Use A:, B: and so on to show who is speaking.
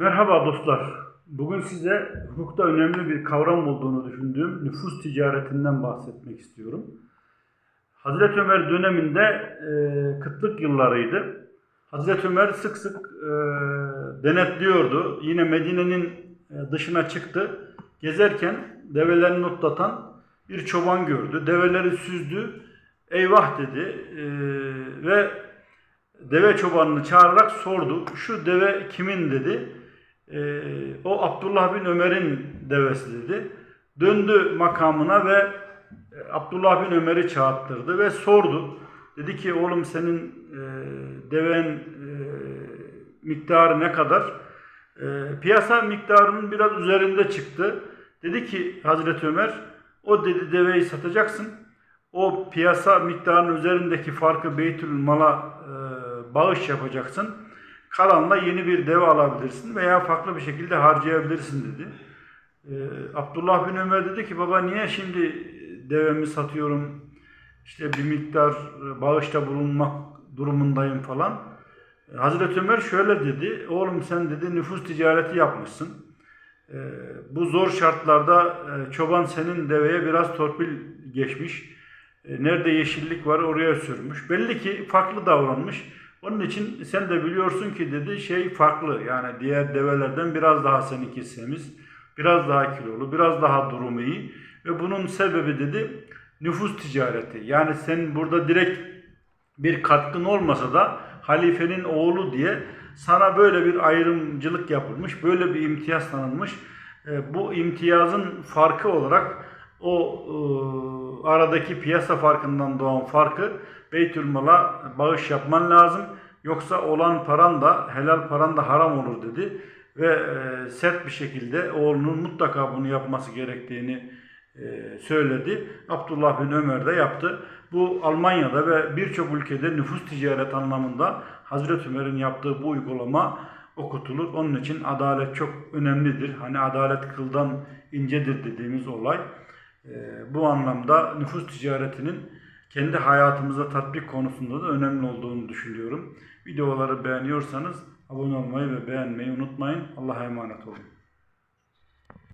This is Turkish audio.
A: Merhaba dostlar. Bugün size hukukta önemli bir kavram olduğunu düşündüğüm nüfus ticaretinden bahsetmek istiyorum. Hazreti Ömer döneminde e, kıtlık yıllarıydı. Hazreti Ömer sık sık e, denetliyordu. Yine Medine'nin e, dışına çıktı. Gezerken develerini otlatan bir çoban gördü. Develeri süzdü. Eyvah dedi. E, ve deve çobanını çağırarak sordu. Şu deve kimin dedi. Ee, o Abdullah bin Ömer'in devesi dedi. Döndü makamına ve e, Abdullah bin Ömer'i çağırttırdı ve sordu. Dedi ki oğlum senin e, deven e, miktarı ne kadar? E, piyasa miktarının biraz üzerinde çıktı. Dedi ki Hazreti Ömer o dedi deveyi satacaksın. O piyasa miktarının üzerindeki farkı Beytül Mal'a e, bağış yapacaksın. Kalanla yeni bir deve alabilirsin veya farklı bir şekilde harcayabilirsin dedi. Ee, Abdullah bin Ömer dedi ki baba niye şimdi devemi satıyorum işte bir miktar bağışta bulunmak durumundayım falan. Ee, Hazreti Ömer şöyle dedi oğlum sen dedi nüfus ticareti yapmışsın. Ee, bu zor şartlarda e, çoban senin deveye biraz torpil geçmiş. E, Nerede yeşillik var oraya sürmüş. Belli ki farklı davranmış. Onun için sen de biliyorsun ki dedi şey farklı. Yani diğer develerden biraz daha seninki semiz, biraz daha kilolu, biraz daha durumu iyi. Ve bunun sebebi dedi nüfus ticareti. Yani sen burada direkt bir katkın olmasa da halifenin oğlu diye sana böyle bir ayrımcılık yapılmış, böyle bir imtiyaz tanınmış. E, bu imtiyazın farkı olarak o e, aradaki piyasa farkından doğan farkı Beytülmal'a bağış yapman lazım. Yoksa olan paran da helal paran da haram olur dedi. Ve e, sert bir şekilde oğlunun mutlaka bunu yapması gerektiğini e, söyledi. Abdullah bin Ömer de yaptı. Bu Almanya'da ve birçok ülkede nüfus ticaret anlamında Hazreti Ömer'in yaptığı bu uygulama okutulur. Onun için adalet çok önemlidir. Hani adalet kıldan incedir dediğimiz olay. E, bu anlamda nüfus ticaretinin kendi hayatımıza tatbik konusunda da önemli olduğunu düşünüyorum. Videoları beğeniyorsanız abone olmayı ve beğenmeyi unutmayın. Allah'a emanet olun.